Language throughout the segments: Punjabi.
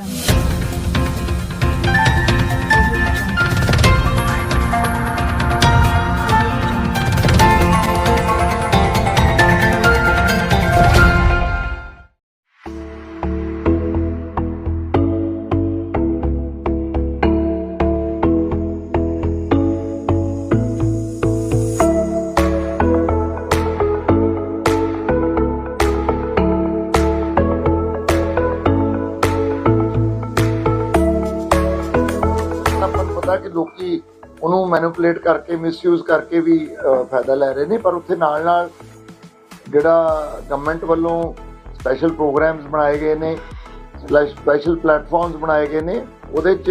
ਆਪਾਂ ਨੂੰ ਕਿ ਲੋਕੀ ਉਹਨੂੰ ਮੈਨੂਪੂਲੇਟ ਕਰਕੇ ਮਿਸਯੂਜ਼ ਕਰਕੇ ਵੀ ਫਾਇਦਾ ਲੈ ਰਹੇ ਨੇ, ਪਰ ਉੱਥੇ ਨਾਲ ਨਾਲ ਜਿਹੜਾ ਗਵਰਨਮੈਂਟ ਵੱਲੋਂ ਸਪੈਸ਼ਲ ਪ੍ਰੋਗਰਾਮਸ ਬਣਾਏ ਗਏ ਨੇ ਸਪੈਸ਼ਲ ਪਲੇਟਫਾਰਮਸ ਬਣਾਏ ਗਏ ਨੇ, ਉਹਦੇ ਚ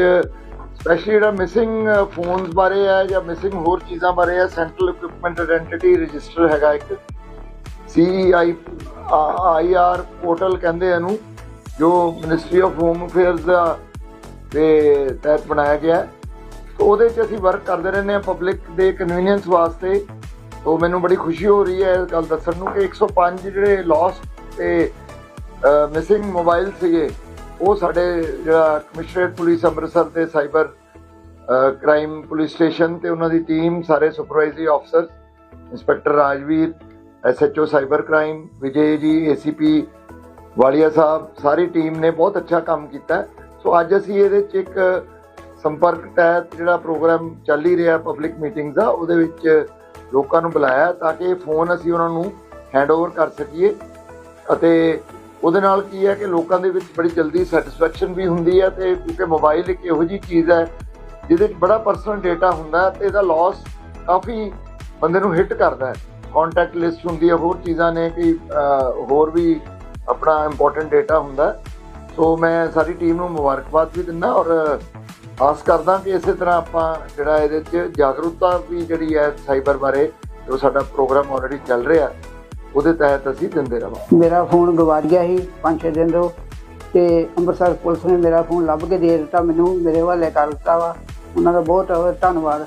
ਸਪੈਸ਼ਲੀ ਜਿਹੜਾ ਮਿਸਿੰਗ ਫੋਨਸ ਬਾਰੇ ਹੈ ਜਾਂ ਮਿਸਿੰਗ ਹੋਰ ਚੀਜ਼ਾਂ ਬਾਰੇ ਹੈ ਸੈਂਟਰਲ ਇਕਵਿਪਮੈਂਟ ਆਇਡੈਂਟੀਟੀ ਰਜਿਸਟਰ ਹੈਗਾ ਇੱਕ ਸੀਆਈ ਆਈਆਰ ਪੋਰਟਲ ਕਹਿੰਦੇ ਇਹਨੂੰ, ਜੋ ਮਿਨਿਸਟਰੀ ਆਫ ਹੋਮ ਅਫੇਅਰਸ ਦਾ ਦੇ ਤਹਿਤ ਬਣਾਇਆ ਗਿਆ ਹੈ। ਤੇ ਉਹਦੇ 'ਚ ਅਸੀਂ ਵਰਕ ਕਰਦੇ ਰਹਿੰਦੇ ਹਾਂ ਪਬਲਿਕ ਦੇ ਕਨਵੀਨੀਅੰਸ ਵਾਸਤੇ। ਤੋਂ ਮੈਨੂੰ ਬੜੀ ਖੁਸ਼ੀ ਹੋ ਰਹੀ ਹੈ ਇਸ ਗੱਲ ਦੱਸਣ ਨੂੰ ਕਿ 105 ਜਿਹੜੇ ਲਾਸਟ ਤੇ ਮਿਸਿੰਗ ਮੋਬਾਈਲ ਸੀਗੇ, ਉਹ ਸਾਡੇ ਜਿਹੜਾ ਕਮਿਸ਼ਨਰੇਟ ਪੁਲਿਸ ਅੰਮ੍ਰਿਤਸਰ ਦੇ ਸਾਈਬਰ ਕ੍ਰਾਈਮ ਪੁਲਿਸ ਸਟੇਸ਼ਨ ਤੇ ਉਹਨਾਂ ਦੀ ਟੀਮ ਸਾਰੇ supervisory officer inspector Rajveer SHO cyber crime Vijay ji ACP Walia ਸਾਹਿਬ, ਸਾਰੀ ਟੀਮ ਨੇ ਬਹੁਤ ਅੱਛਾ ਕੰਮ ਕੀਤਾ। ਸੋ ਅੱਜ ਅਸੀਂ ਇਹਦੇ 'ਚ ਇੱਕ ਸੰਪਰਕ ਤਹਿਤ ਜਿਹੜਾ ਪ੍ਰੋਗਰਾਮ ਚੱਲ ਹੀ ਰਿਹਾ ਪਬਲਿਕ ਮੀਟਿੰਗਸ ਦਾ, ਉਹਦੇ ਵਿੱਚ ਲੋਕਾਂ ਨੂੰ ਬੁਲਾਇਆ ਤਾਂ ਕਿ ਫੋਨ ਅਸੀਂ ਉਹਨਾਂ ਨੂੰ ਹੈਂਡਓਵਰ ਕਰ ਸਕੀਏ ਅਤੇ ਉਹਦੇ ਨਾਲ ਕੀ ਹੈ ਕਿ ਲੋਕਾਂ ਦੇ ਵਿੱਚ ਬੜੀ ਜਲਦੀ ਸੈਟੀਸਫੈਕਸ਼ਨ ਵੀ ਹੁੰਦੀ ਹੈ ਤੇ ਕਿਉਂਕਿ ਮੋਬਾਈਲ ਇੱਕ ਇਹੋ ਜੀ ਚੀਜ਼ ਹੈ ਜਿਹਦੇ 'ਚ ਬੜਾ ਪਰਸਨਲ ਡਾਟਾ ਹੁੰਦਾ ਹੈ ਤੇ ਇਹਦਾ ਲਾਸ ਕਾਫੀ ਬੰਦੇ ਨੂੰ ਹਿੱਟ ਕਰਦਾ ਹੈ। ਕੰਟੈਕਟ ਲਿਸਟ ਹੁੰਦੀ ਹੈ, ਹੋਰ ਚੀਜ਼ਾਂ ਨੇ ਕਿ ਹੋਰ ਵੀ ਆਪਣਾ ਇੰਪੋਰਟੈਂਟ ਡਾਟਾ ਹੁੰਦਾ ਸੋ ਮੈਂ ਸਾਰੀ ਟੀਮ ਨੂੰ ਮੁਬਾਰਕਬਾਦ ਵੀ ਦਿੰਦਾ ਔਰ ਆਸ ਕਰਦਾ ਕਿ ਇਸੇ ਤਰ੍ਹਾਂ ਆਪਾਂ ਜਿਹੜਾ ਇਹਦੇ 'ਚ ਜਾਗਰੂਕਤਾ ਵੀ ਜਿਹੜੀ ਹੈ ਸਾਈਬਰ ਬਾਰੇ ਜੋ ਸਾਡਾ ਪ੍ਰੋਗਰਾਮ ਆਲਰੇਡੀ ਚੱਲ ਰਿਹਾ ਉਹਦੇ ਤਹਿਤ ਅਸੀਂ ਦਿੰਦੇ ਰਵਾਂਗੇ ਮੇਰਾ ਫੋਨ ਗਵਾ ਗਿਆ ਸੀ ਪੰਜ ਛੇ ਦਿਨ ਤੋਂ ਤੇ ਅੰਮ੍ਰਿਤਸਰ ਪੁਲਿਸ ਨੇ ਮੇਰਾ ਫੋਨ ਲੱਭ ਕੇ ਦੇ ਦਿੱਤਾ ਮੈਨੂੰ ਮੇਰੇ ਹਵਾਲੇ ਕਰ ਦਿੱਤਾ ਵਾ। ਉਹਨਾਂ ਦਾ ਬਹੁਤ ਧੰਨਵਾਦ।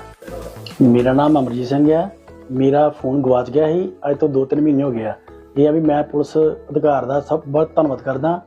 ਮੇਰਾ ਨਾਮ ਅਮਰਜੀਤ ਸਿੰਘ ਹੈ। ਮੇਰਾ ਫੋਨ ਗਵਾਚ ਗਿਆ ਸੀ ਅੱਜ ਤੋਂ 2-3 ਮਹੀਨੇ ਹੋ ਗਏ ਆ। ਇਹ ਆ ਵੀ ਮੈਂ ਪੁਲਿਸ ਅਧਿਕਾਰ ਦਾ ਸਭ ਬਹੁਤ ਧੰਨਵਾਦ ਕਰਦਾ।